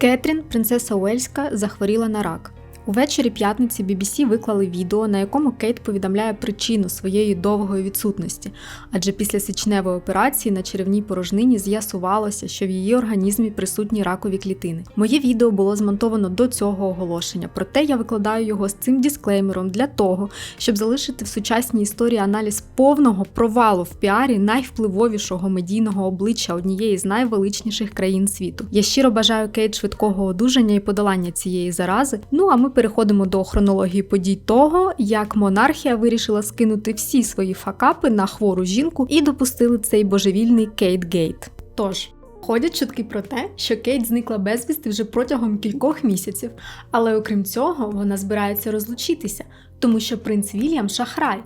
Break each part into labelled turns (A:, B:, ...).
A: Кетрін, принцеса Уельська, захворіла на рак. Увечері п'ятниці BBC виклали відео, на якому Кейт повідомляє причину своєї довгої відсутності, адже після січневої операції на черевній порожнині з'ясувалося, що в її організмі присутні ракові клітини. Моє відео було змонтовано до цього оголошення, проте я викладаю його з цим дисклеймером для того, щоб залишити в сучасній історії аналіз повного провалу в піарі найвпливовішого медійного обличчя однієї з найвеличніших країн світу. Я щиро бажаю Кейт швидкого одужання і подолання цієї зарази. Ну а ми переходимо до хронології подій того, як монархія вирішила скинути всі свої факапи на хвору жінку і допустили цей божевільний Кейт Гейт. Тож. Ходять чутки про те, що Кейт зникла безвісти вже протягом кількох місяців, але окрім цього, вона збирається розлучитися, тому що принц Вільям шахрай.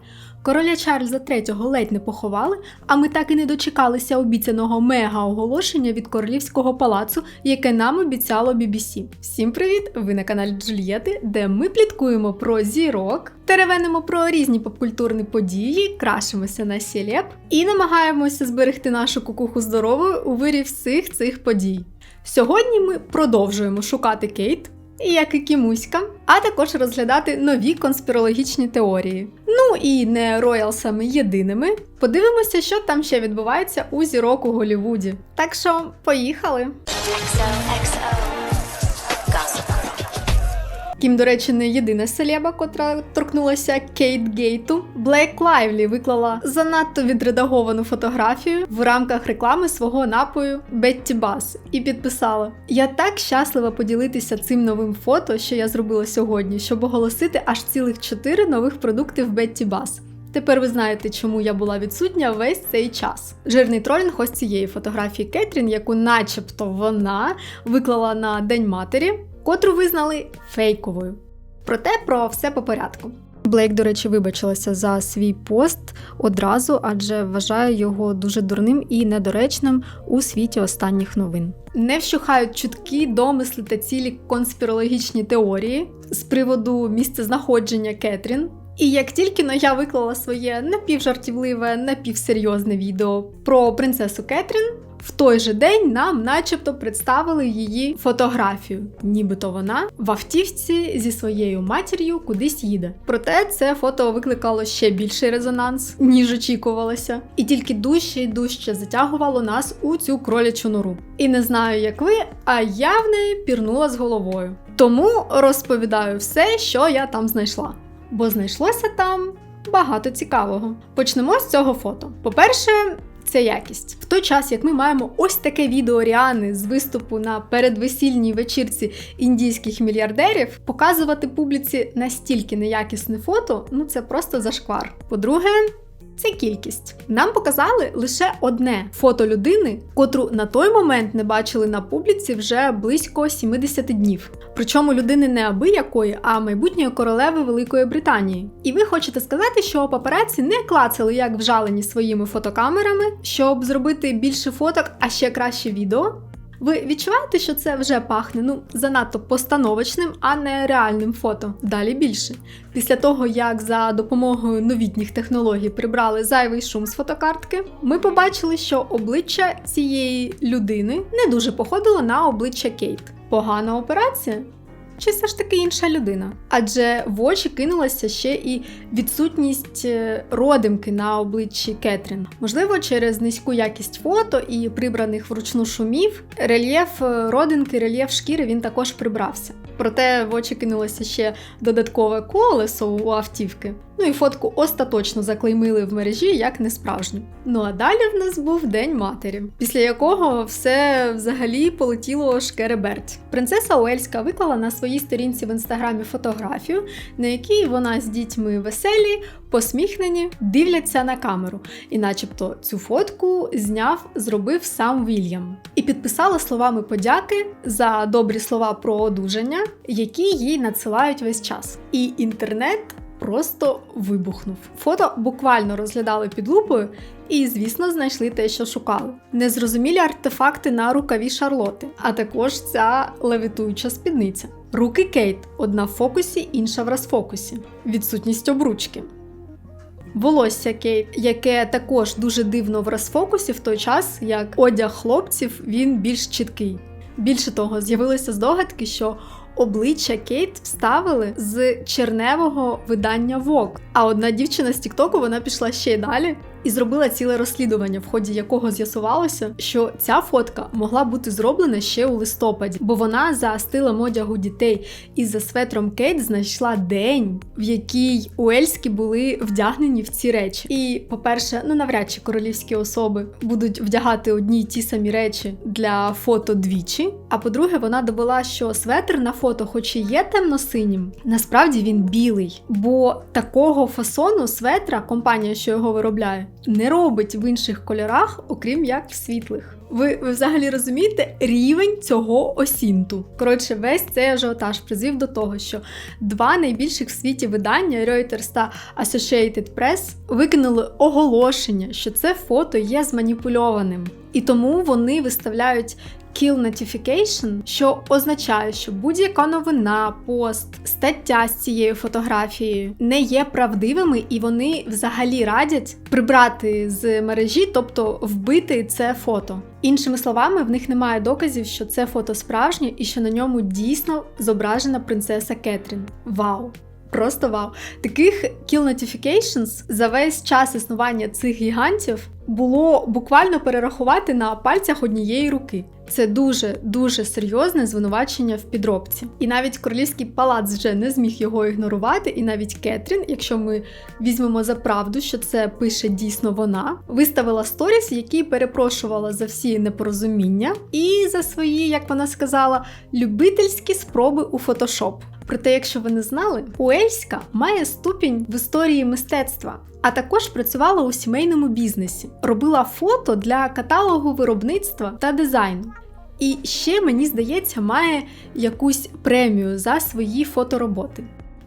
A: Короля Чарльза III ледь не поховали, а ми так і не дочекалися обіцяного мега-оголошення від королівського палацу, яке нам обіцяло BBC. Всім привіт! Ви на каналі Джульєти, де ми пліткуємо про зірок, теревенимо про різні попкультурні події, крашимося на сілеп і намагаємося зберегти нашу кукуху здоровою у вирі всіх цих подій. Сьогодні ми продовжуємо шукати Кейт, як і Кімуська, а також розглядати нові конспірологічні теорії. Ну і не роялсами єдиними. Подивимося, що там ще відбувається у зірок у Голлівуді. Так що, поїхали!
B: XO, Gossip.
A: Кім, до речі, не єдина селеба, котра торкнулася Кейт Гейту. Блейк Лайвлі виклала занадто відредаговану фотографію в рамках реклами свого напою Бетті Бас і підписала: Я так щаслива поділитися цим новим фото, що я зробила сьогодні, щоб оголосити аж цілих чотири нових продукти в Бетті Бас. Тепер ви знаєте, чому я була відсутня весь цей час. Жирний тролінг ось цієї фотографії Кетрін, яку, начебто, вона виклала на День матері, котру визнали фейковою. Проте про все по порядку. Блейк, до речі, вибачилася за свій пост одразу, адже вважає його дуже дурним і недоречним у світі останніх новин. Не вщухають чутки, домисли та цілі конспірологічні теорії з приводу місцезнаходження Кетрін. І як тільки но я виклала своє напівжартівливе, напівсерйозне відео про принцесу Кетрін, в той же день нам, начебто, представили її фотографію, нібито вона в автівці зі своєю матір'ю кудись їде. Проте це фото викликало ще більший резонанс, ніж очікувалося, і тільки дужче і дужче затягувало нас у цю кролячу нору. І не знаю, як ви, а я в неї пірнула з головою. Тому розповідаю все, що я там знайшла. Бо знайшлося там багато цікавого. Почнемо з цього фото. По-перше, це якість. В той час, як ми маємо ось таке відео Ріани з виступу на передвесільній вечірці індійських мільярдерів, показувати публіці настільки неякісне фото, ну це просто зашквар. По-друге, це кількість. Нам показали лише одне фото людини, котру на той момент не бачили на публіці вже близько 70 днів. Причому людини не абиякої, а майбутньої королеви Великої Британії. І ви хочете сказати, що папараці не клацали як вжалені своїми фотокамерами, щоб зробити більше фоток, а ще краще відео? Ви відчуваєте, що це вже пахне ну занадто постановочним, а не реальним фото. Далі більше. Після того, як за допомогою новітніх технологій прибрали зайвий шум з фотокартки, ми побачили, що обличчя цієї людини не дуже походило на обличчя Кейт. Погана операція? Чи все ж таки інша людина? Адже в очі кинулася ще і відсутність е, родимки на обличчі Кетрін. Можливо, через низьку якість фото і прибраних вручну шумів, рельєф е, родинки, рельєф шкіри він також прибрався. Проте в очі кинулося ще додаткове колесо у автівки. Ну і фотку остаточно заклеймили в мережі як несправжню. Ну а далі в нас був День матері, після якого все взагалі полетіло шкереберть. Принцеса Уельська виклала на своїй сторінці в інстаграмі фотографію, на якій вона з дітьми веселі, посміхнені, дивляться на камеру. І начебто цю фотку зняв, зробив сам Вільям. І підписала словами подяки за добрі слова про одужання, які їй надсилають весь час. І інтернет просто вибухнув. Фото буквально розглядали під лупою і, звісно, знайшли те, що шукали. Незрозумілі артефакти на рукаві Шарлоти, а також ця левітуюча спідниця. Руки Кейт одна в фокусі, інша в розфокусі. Відсутність обручки. Волосся Кейт, яке також дуже дивно в розфокусі в той час, як одяг хлопців він більш чіткий. Більше того, з'явилися здогадки, що обличчя Кейт вставили з черневого видання Vogue. А одна дівчина з Тіктоку вона пішла ще й далі і зробила ціле розслідування, в ході якого з'ясувалося, що ця фотка могла бути зроблена ще у листопаді, бо вона за стилем одягу дітей і за светром Кейт знайшла день, в який Уельські були вдягнені в ці речі. І, по-перше, ну навряд чи королівські особи будуть вдягати одні й ті самі речі для фото двічі. А по-друге, вона довела, що светр на фото, хоч і є темно-синім, насправді він білий, бо такого фасону светра компанія, що його виробляє, не робить в інших кольорах, окрім як в світлих. Ви, ви взагалі розумієте рівень цього осінту? Коротше, весь цей ажіотаж призвів до того, що два найбільших в світі видання Reuters та Associated Press викинули оголошення, що це фото є зманіпульованим. І тому вони виставляють Kill Notification, що означає, що будь-яка новина, пост, стаття з цією фотографією не є правдивими, і вони взагалі радять прибрати з мережі, тобто вбити це фото. Іншими словами, в них немає доказів, що це фото справжнє і що на ньому дійсно зображена принцеса Кетрін. Вау! Просто вау! Таких kill notifications за весь час існування цих гігантів було буквально перерахувати на пальцях однієї руки. Це дуже дуже серйозне звинувачення в підробці. І навіть королівський палац вже не зміг його ігнорувати. І навіть Кетрін, якщо ми візьмемо за правду, що це пише дійсно вона, виставила сторіс, в якій перепрошувала за всі непорозуміння і за свої, як вона сказала, любительські спроби у фотошоп. Проте, якщо ви не знали, Уельська має ступінь в історії мистецтва, а також працювала у сімейному бізнесі, робила фото для каталогу виробництва та дизайну. І ще, мені здається, має якусь премію за свої фотороботи.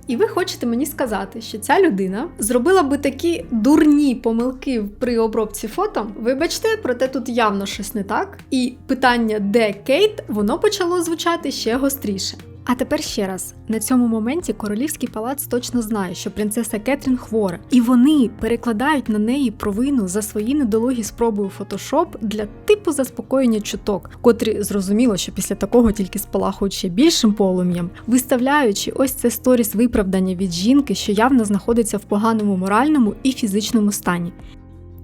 A: І ви хочете мені сказати, що ця людина зробила би такі дурні помилки при обробці фото. Вибачте, проте тут явно щось не так. І питання, де Кейт, воно почало звучати ще гостріше. А тепер ще раз: на цьому моменті королівський палац точно знає, що принцеса Кетрін хвора, і вони перекладають на неї провину за свої недолугі спроби у фотошоп для типу заспокоєння чуток, котрі зрозуміло, що після такого тільки спалахують ще більшим полум'ям, виставляючи ось це сторіс виправдання від жінки, що явно знаходиться в поганому моральному і фізичному стані.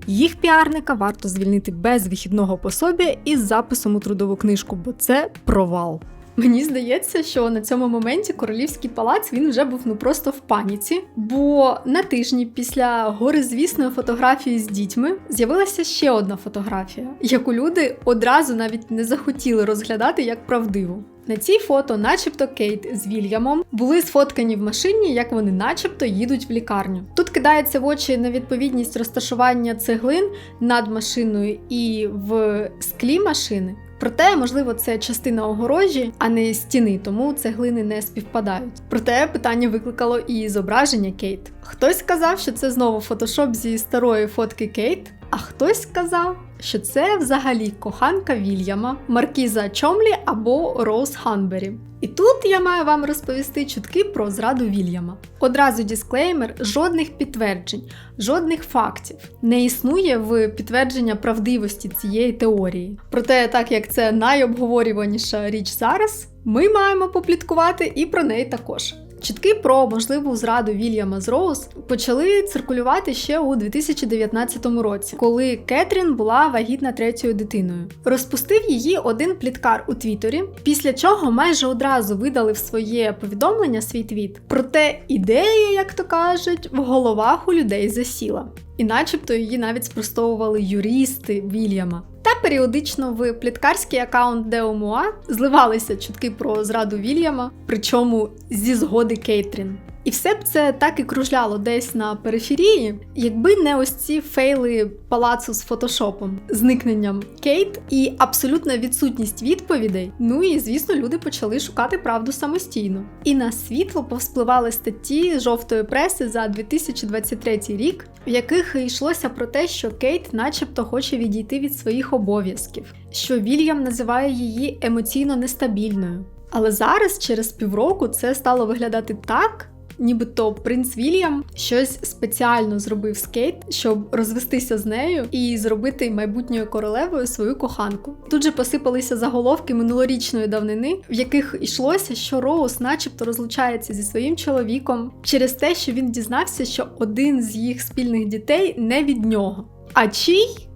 A: Їх піарника варто звільнити без вихідного пособія із записом у трудову книжку, бо це провал. Мені здається, що на цьому моменті королівський палац він вже був ну просто в паніці, бо на тижні після горизвісної фотографії з дітьми з'явилася ще одна фотографія, яку люди одразу навіть не захотіли розглядати як правдиву. На цій фото, начебто, Кейт з Вільямом були сфоткані в машині, як вони начебто їдуть в лікарню. Тут кидається в очі невідповідність розташування цеглин над машиною і в склі машини. Проте, можливо, це частина огорожі, а не стіни, тому цеглини не співпадають. Проте питання викликало і зображення Кейт. Хтось сказав, що це знову фотошоп зі старої фотки Кейт, а хтось сказав, що це взагалі коханка Вільяма, Маркіза Чомлі або Роуз Ханбері. І тут я маю вам розповісти чутки про зраду Вільяма. Одразу дисклеймер: жодних підтверджень, жодних фактів не існує в підтвердження правдивості цієї теорії. Проте, так як це найобговорюваніша річ зараз, ми маємо попліткувати і про неї також. Чутки про можливу зраду Вільяма з Роуз почали циркулювати ще у 2019 році, коли Кетрін була вагітна третьою дитиною. Розпустив її один пліткар у Твіттері, після чого майже одразу видали в своє повідомлення свій твіт. Проте ідея, як то кажуть, в головах у людей засіла. І начебто її навіть спростовували юристи Вільяма. Та періодично в пліткарський аккаунт Деомуа зливалися чутки про зраду Вільяма, причому зі згоди Кейтрін. І все б це так і кружляло десь на периферії, якби не ось ці фейли палацу з фотошопом, зникненням Кейт і абсолютна відсутність відповідей. Ну і звісно, люди почали шукати правду самостійно. І на світло повспливали статті жовтої преси за 2023 рік, в яких йшлося про те, що Кейт, начебто, хоче відійти від своїх обов'язків, що Вільям називає її емоційно нестабільною. Але зараз, через півроку, це стало виглядати так нібито принц Вільям щось спеціально зробив з Кейт, щоб розвестися з нею і зробити майбутньою королевою свою коханку. Тут же посипалися заголовки минулорічної давнини, в яких йшлося, що Роуз, начебто, розлучається зі своїм чоловіком через те, що він дізнався, що один з їх спільних дітей не від нього. А чий?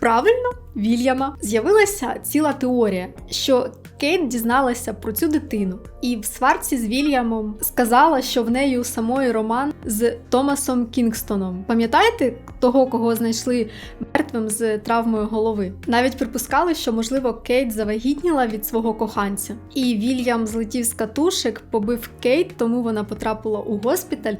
A: Правильно, Вільяма з'явилася ціла теорія, що Кейт дізналася про цю дитину, і в сварці з Вільямом сказала, що в неї у самої роман з Томасом Кінгстоном. Пам'ятаєте того, кого знайшли мертвим з травмою голови? Навіть припускали, що можливо Кейт завагітніла від свого коханця, і Вільям злетів з катушек, побив Кейт, тому вона потрапила у госпіталь,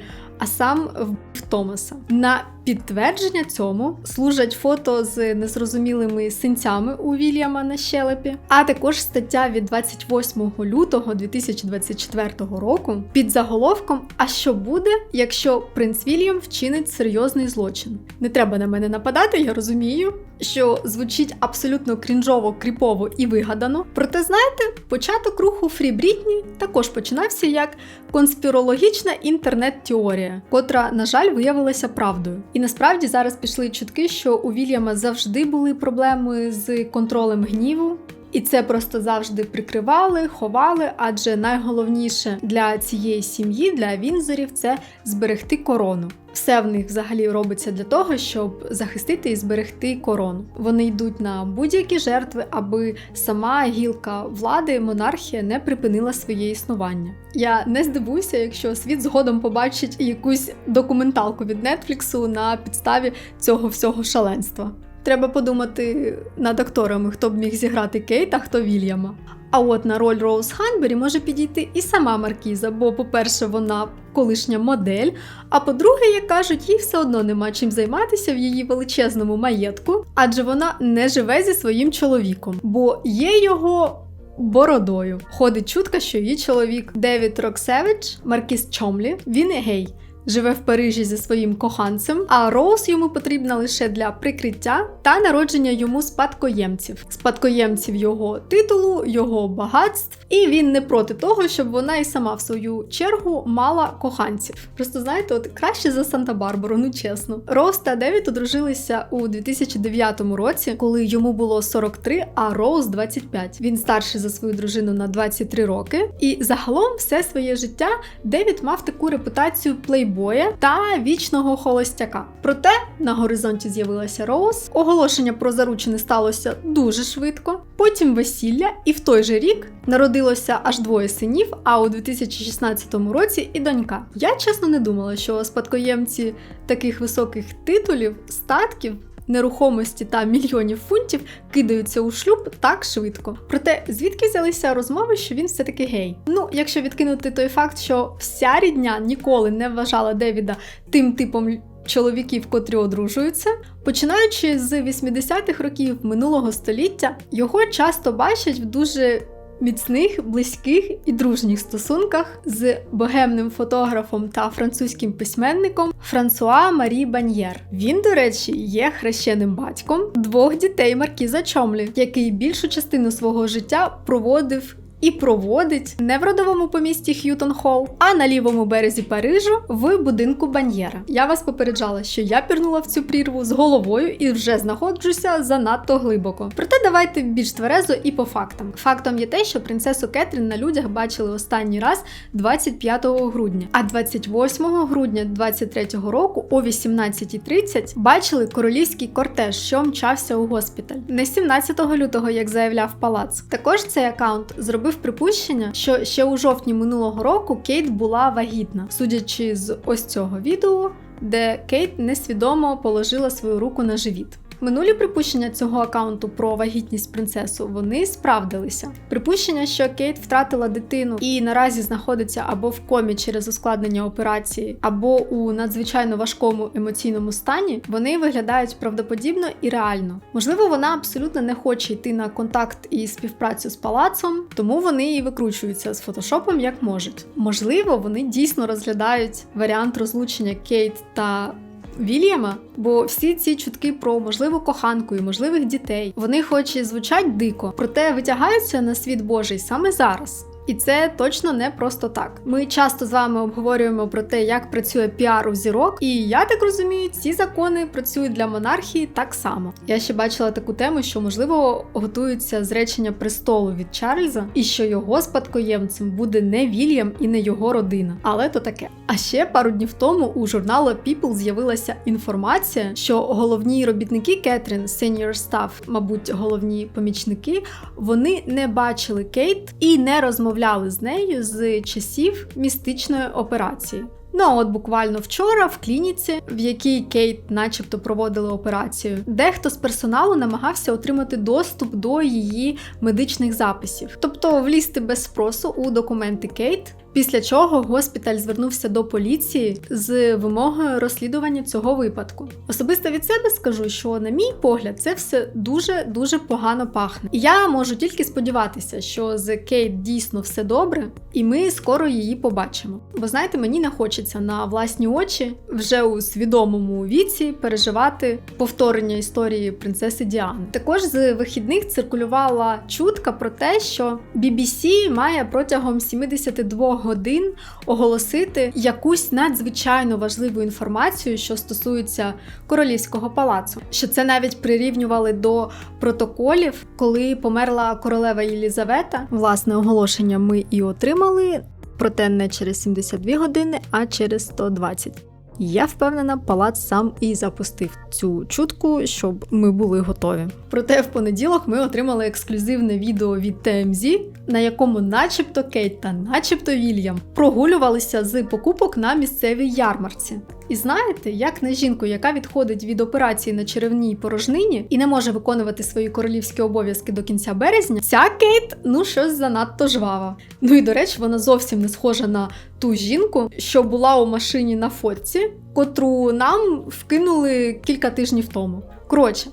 A: а сам вбив Томаса. На підтвердження цьому служать фото з незрозумілими синцями у Вільяма на щелепі, а також стаття від 28 лютого 2024 року під заголовком А що буде, якщо принц Вільям вчинить серйозний злочин? Не треба на мене нападати, я розумію, що звучить абсолютно крінжово, кріпово і вигадано. Проте, знаєте, початок руху Фрі Брітні також починався як конспірологічна інтернет-теорія, котра, на жаль, виявилася правдою. І насправді зараз пішли чутки, що у Вільяма завжди були проблеми з контролем гніву. І це просто завжди прикривали, ховали, адже найголовніше для цієї сім'ї, для Вінзорів, це зберегти корону. Все в них взагалі робиться для того, щоб захистити і зберегти корону. Вони йдуть на будь-які жертви, аби сама гілка влади, монархія не припинила своє існування. Я не здивуюся, якщо світ згодом побачить якусь документалку від Нетфліксу на підставі цього всього шаленства. Треба подумати над акторами, хто б міг зіграти Кейт, а хто Вільяма. А от на роль Роуз Ханбері може підійти і сама Маркіза, бо, по-перше, вона колишня модель. А по-друге, як кажуть, їй все одно нема чим займатися в її величезному маєтку, адже вона не живе зі своїм чоловіком, бо є його. Бородою ходить чутка, що її чоловік Девід Роксевич, Маркіс Чомлі, він і гей. Живе в Парижі зі своїм коханцем, а Роуз йому потрібна лише для прикриття та народження йому спадкоємців, спадкоємців його титулу, його багатств, і він не проти того, щоб вона і сама в свою чергу мала коханців. Просто знаєте, от краще за Санта-Барбару, ну чесно. Роуз та Девід одружилися у 2009 році, коли йому було 43, а Роуз 25. Він старший за свою дружину на 23 роки. І загалом все своє життя Девід мав таку репутацію плейбоя та вічного холостяка. Проте на горизонті з'явилася Роуз. Оголошення про заручини сталося дуже швидко. Потім весілля, і в той же рік народилося аж двоє синів. А у 2016 році і донька. Я чесно не думала, що спадкоємці таких високих титулів, статків. Нерухомості та мільйонів фунтів кидаються у шлюб так швидко. Проте звідки взялися розмови, що він все-таки гей? Ну, якщо відкинути той факт, що вся рідня ніколи не вважала Девіда тим типом чоловіків, котрі одружуються, починаючи з 80-х років минулого століття, його часто бачать в дуже міцних, близьких і дружніх стосунках з богемним фотографом та французьким письменником Франсуа Марі Баньєр. Він, до речі, є хрещеним батьком двох дітей Маркіза Чомлі, який більшу частину свого життя проводив. І проводить не в родовому помісті Х'ютон Холл, а на лівому березі Парижу в будинку Баньєра. Я вас попереджала, що я пірнула в цю прірву з головою і вже знаходжуся занадто глибоко. Проте давайте більш тверезо і по фактам. Фактом є те, що принцесу Кетрін на людях бачили останній раз 25 грудня, а 28 грудня 23 року о 18.30 бачили королівський кортеж, що мчався у госпіталь. Не 17 лютого, як заявляв палац. Також цей аккаунт зробив припущення, що ще у жовтні минулого року Кейт була вагітна, судячи з ось цього відео, де Кейт несвідомо положила свою руку на живіт. Минулі припущення цього аккаунту про вагітність принцесу вони справдилися. Припущення, що Кейт втратила дитину і наразі знаходиться або в комі через ускладнення операції, або у надзвичайно важкому емоційному стані, вони виглядають правдоподібно і реально. Можливо, вона абсолютно не хоче йти на контакт і співпрацю з палацом, тому вони і викручуються з фотошопом як можуть. Можливо, вони дійсно розглядають варіант розлучення Кейт та Вільяма, бо всі ці чутки про можливу коханку і можливих дітей, вони хоч і звучать дико, проте витягаються на світ Божий саме зараз. І це точно не просто так. Ми часто з вами обговорюємо про те, як працює піар у зірок, і я так розумію, ці закони працюють для монархії так само. Я ще бачила таку тему, що можливо готується зречення престолу від Чарльза, і що його спадкоємцем буде не Вільям і не його родина. Але то таке. А ще пару днів тому у журналу People з'явилася інформація, що головні робітники Кетрін, senior staff, мабуть, головні помічники, вони не бачили Кейт і не розмовляли з нею з часів містичної операції. Ну а от буквально вчора в клініці, в якій Кейт, начебто, проводили операцію, дехто з персоналу намагався отримати доступ до її медичних записів, тобто влізти без спросу у документи Кейт. Після чого госпіталь звернувся до поліції з вимогою розслідування цього випадку. Особисто від себе скажу, що, на мій погляд, це все дуже дуже погано пахне. Я можу тільки сподіватися, що з Кейт дійсно все добре, і ми скоро її побачимо. Бо знаєте, мені не хочеться на власні очі вже у свідомому віці переживати повторення історії принцеси Діани. Також з вихідних циркулювала чутка про те, що BBC має протягом 72 годин оголосити якусь надзвичайно важливу інформацію, що стосується королівського палацу. Що це навіть прирівнювали до протоколів, коли померла королева Єлізавета. Власне оголошення ми і отримали, проте не через 72 години, а через 120. Я впевнена, палац сам і запустив цю чутку, щоб ми були готові. Проте в понеділок ми отримали ексклюзивне відео від TMZ, на якому, начебто, Кейт та начебто Вільям прогулювалися з покупок на місцевій ярмарці. І знаєте, як на жінку, яка відходить від операції на черевній порожнині і не може виконувати свої королівські обов'язки до кінця березня, ця Кейт ну щось занадто жвава. Ну і до речі, вона зовсім не схожа на ту жінку, що була у машині на фотці, котру нам вкинули кілька тижнів тому. Коротше,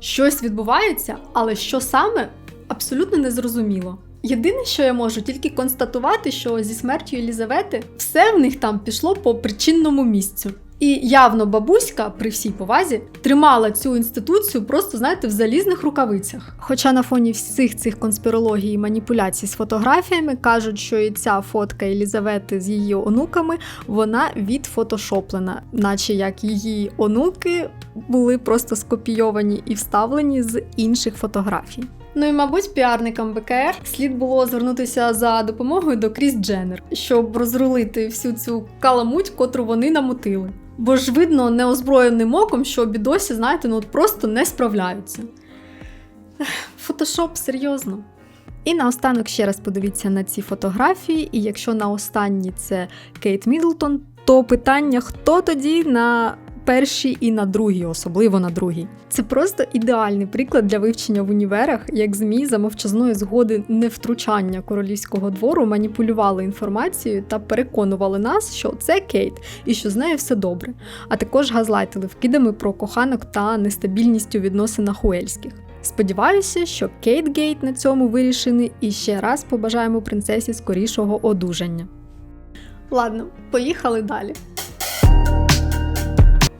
A: щось відбувається, але що саме абсолютно незрозуміло. Єдине, що я можу тільки констатувати, що зі смертю Єлізавети все в них там пішло по причинному місцю. І явно бабуська, при всій повазі, тримала цю інституцію просто, знаєте, в залізних рукавицях. Хоча на фоні всіх цих конспірологій і маніпуляцій з фотографіями кажуть, що і ця фотка Єлізавети з її онуками вона відфотошоплена, наче як її онуки були просто скопійовані і вставлені з інших фотографій. Ну і мабуть, піарникам БКР слід було звернутися за допомогою до Кріс Дженнер, щоб розрулити всю цю каламуть, котру вони намутили. Бо ж видно неозброєним оком, що бідосі, знаєте, ну от просто не справляються. Фотошоп серйозно. І наостанок ще раз подивіться на ці фотографії, і якщо на останній це Кейт Мідлтон, то питання, хто тоді на першій і на другій, особливо на другій. Це просто ідеальний приклад для вивчення в універах, як ЗМІ за мовчазної згоди невтручання королівського двору маніпулювали інформацією та переконували нас, що це Кейт і що з нею все добре, а також газлайтили вкидами про коханок та нестабільність у відносинах уельських. Сподіваюся, що Кейт Гейт на цьому вирішений і ще раз побажаємо принцесі скорішого одужання. Ладно, поїхали далі.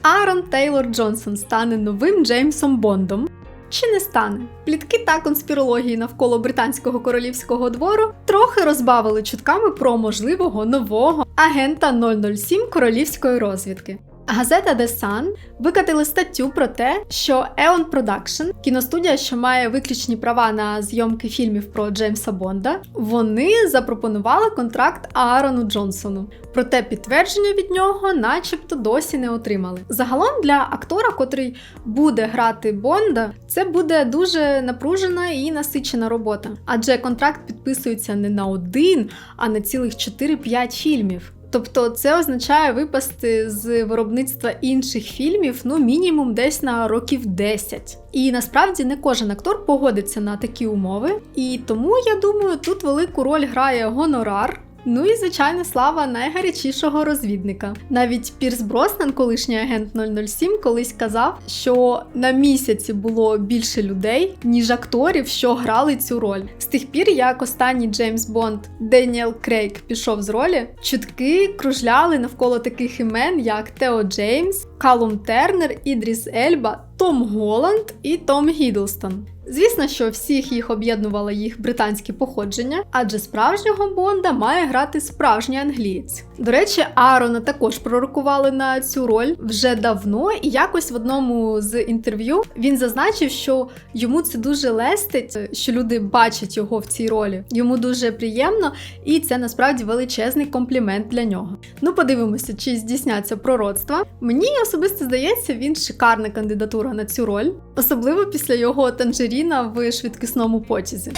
A: Аарон Тейлор Джонсон стане новим Джеймсом Бондом. Чи не стане? Плітки та конспірології навколо британського королівського двору трохи розбавили чутками про можливого нового агента 007 королівської розвідки. Газета The Sun викатили статтю про те, що Eon Production, кіностудія, що має виключні права на зйомки фільмів про Джеймса Бонда, вони запропонували контракт Аарону Джонсону. Проте підтвердження від нього, начебто, досі не отримали. Загалом для актора, котрий буде грати Бонда, це буде дуже напружена і насичена робота. Адже контракт підписується не на один, а на цілих 4-5 фільмів. Тобто це означає випасти з виробництва інших фільмів ну мінімум десь на років 10. І насправді не кожен актор погодиться на такі умови. І тому я думаю, тут велику роль грає гонорар. Ну і звичайно, слава найгарячішого розвідника. Навіть Пірс Броснан, колишній агент 007, колись казав, що на місяці було більше людей, ніж акторів, що грали цю роль. З тих пір, як останній Джеймс Бонд Деніел Крейг пішов з ролі, чутки кружляли навколо таких імен, як Тео Джеймс, Калум Тернер, Ідріс Ельба, Том Голланд і Том Гідлстон. Звісно, що всіх їх об'єднувало їх британське походження, адже справжнього Бонда має грати справжній англієць. До речі, Аарона також пророкували на цю роль вже давно, і якось в одному з інтерв'ю він зазначив, що йому це дуже лестить, що люди бачать його в цій ролі. Йому дуже приємно, і це насправді величезний комплімент для нього. Ну, подивимося, чи здійсняться пророцтва. Мені особисто здається, він шикарна кандидатура на цю роль, особливо після його танжеріна в швидкісному потязі.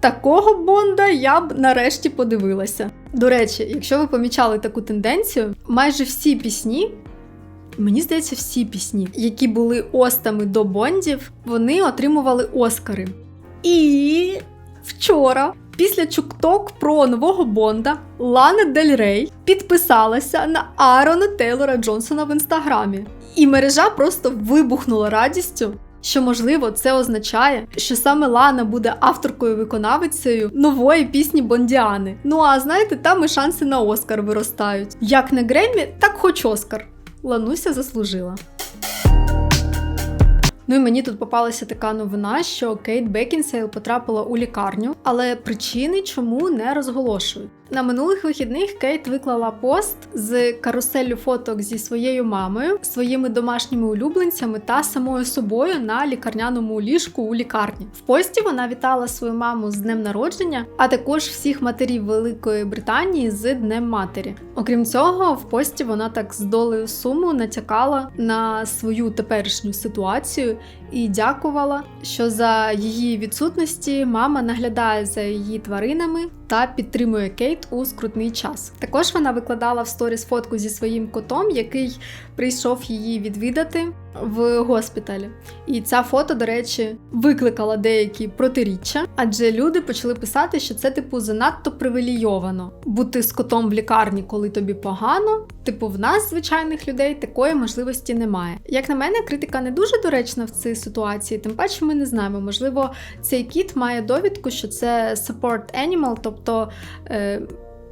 A: Такого Бонда я б нарешті подивилася. До речі, якщо ви помічали таку тенденцію, майже всі пісні, мені здається, всі пісні, які були остами до Бондів, вони отримували Оскари. І вчора, після чукток про нового Бонда, Лана Дель Рей підписалася на Аарона Тейлора Джонсона в інстаграмі. І мережа просто вибухнула радістю. Що можливо, це означає, що саме Лана буде авторкою-виконавицею нової пісні Бондіани. Ну а знаєте, там і шанси на Оскар виростають. Як не Греммі, так хоч Оскар. Лануся заслужила. Ну і мені тут попалася така новина, що Кейт Бекінсейл потрапила у лікарню, але причини чому не розголошують. На минулих вихідних Кейт виклала пост з каруселлю фоток зі своєю мамою, своїми домашніми улюбленцями та самою собою на лікарняному ліжку у лікарні. В пості вона вітала свою маму з днем народження, а також всіх матерів Великої Британії з Днем Матері. Окрім цього, в пості вона так з долею суму натякала на свою теперішню ситуацію і дякувала, що за її відсутності мама наглядає за її тваринами та підтримує Кейт у скрутний час. Також вона викладала в сторіс фотку зі своїм котом, який прийшов її відвідати в госпіталі. І ця фото, до речі, викликала деякі протиріччя, адже люди почали писати, що це типу занадто привілейовано бути з котом в лікарні, коли тобі погано. Типу, в нас, звичайних людей, такої можливості немає. Як на мене, критика не дуже доречна в цій ситуації, тим паче ми не знаємо. Можливо, цей кіт має довідку, що це support animal, тобто. Е,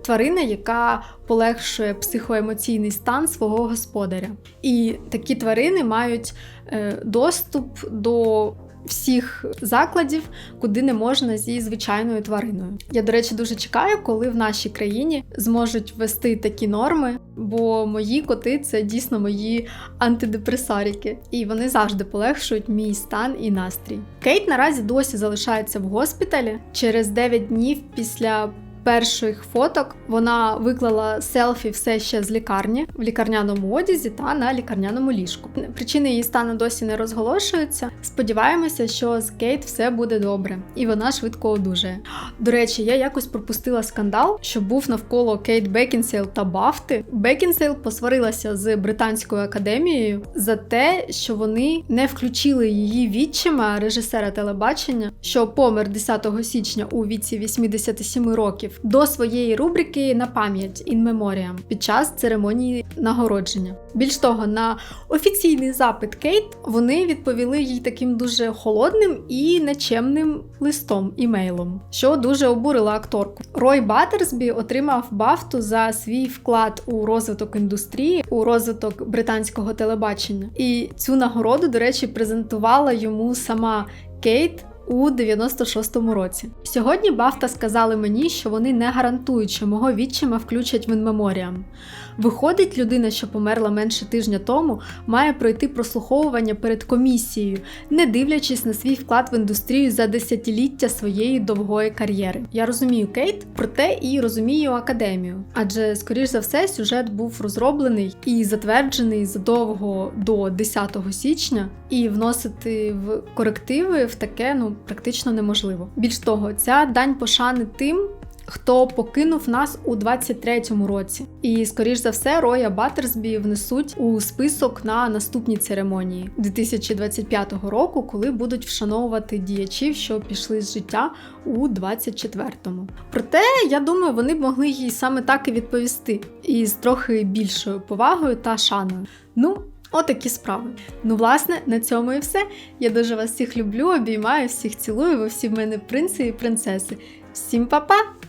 A: Тварина, яка полегшує психоемоційний стан свого господаря. І такі тварини мають е, доступ до всіх закладів, куди не можна зі звичайною твариною. Я, до речі, дуже чекаю, коли в нашій країні зможуть ввести такі норми, бо мої коти це дійсно мої антидепресаріки, і вони завжди полегшують мій стан і настрій. Кейт наразі досі залишається в госпіталі через 9 днів після перших фоток вона виклала селфі все ще з лікарні в лікарняному одязі та на лікарняному ліжку. Причини її стану досі не розголошуються. Сподіваємося, що з Кейт все буде добре, і вона швидко одужає. До речі, я якось пропустила скандал, що був навколо Кейт Бекінсейл та Бафти. Бекінсейл посварилася з британською академією за те, що вони не включили її відчима режисера телебачення, що помер 10 січня у віці 87 років до своєї рубрики на пам'ять in memoriam під час церемонії нагородження. Більш того, на офіційний запит Кейт вони відповіли їй таким дуже холодним і нечемним листом імейлом, що дуже обурила акторку. Рой Баттерсбі отримав бафту за свій вклад у розвиток індустрії, у розвиток британського телебачення. І цю нагороду, до речі, презентувала йому сама Кейт у 96-му році. Сьогодні Бафта сказали мені, що вони не гарантують, що мого відчима включать в інмеморіам. Виходить, людина, що померла менше тижня тому, має пройти прослуховування перед комісією, не дивлячись на свій вклад в індустрію за десятиліття своєї довгої кар'єри. Я розумію Кейт, проте і розумію академію, адже, скоріш за все, сюжет був розроблений і затверджений задовго до 10 січня, і вносити в корективи в таке ну практично неможливо. Більш того, ця дань пошани тим. Хто покинув нас у 23-му році, і скоріш за все, Роя Баттерсбі внесуть у список на наступні церемонії 2025 року, коли будуть вшановувати діячів, що пішли з життя у 24-му. Проте я думаю, вони б могли їй саме так і відповісти, і з трохи більшою повагою та шаною. Ну. Отакі справи. Ну, власне, на цьому і все. Я дуже вас всіх люблю, обіймаю, всіх цілую, ви всі в мене принци і принцеси. Всім па-па!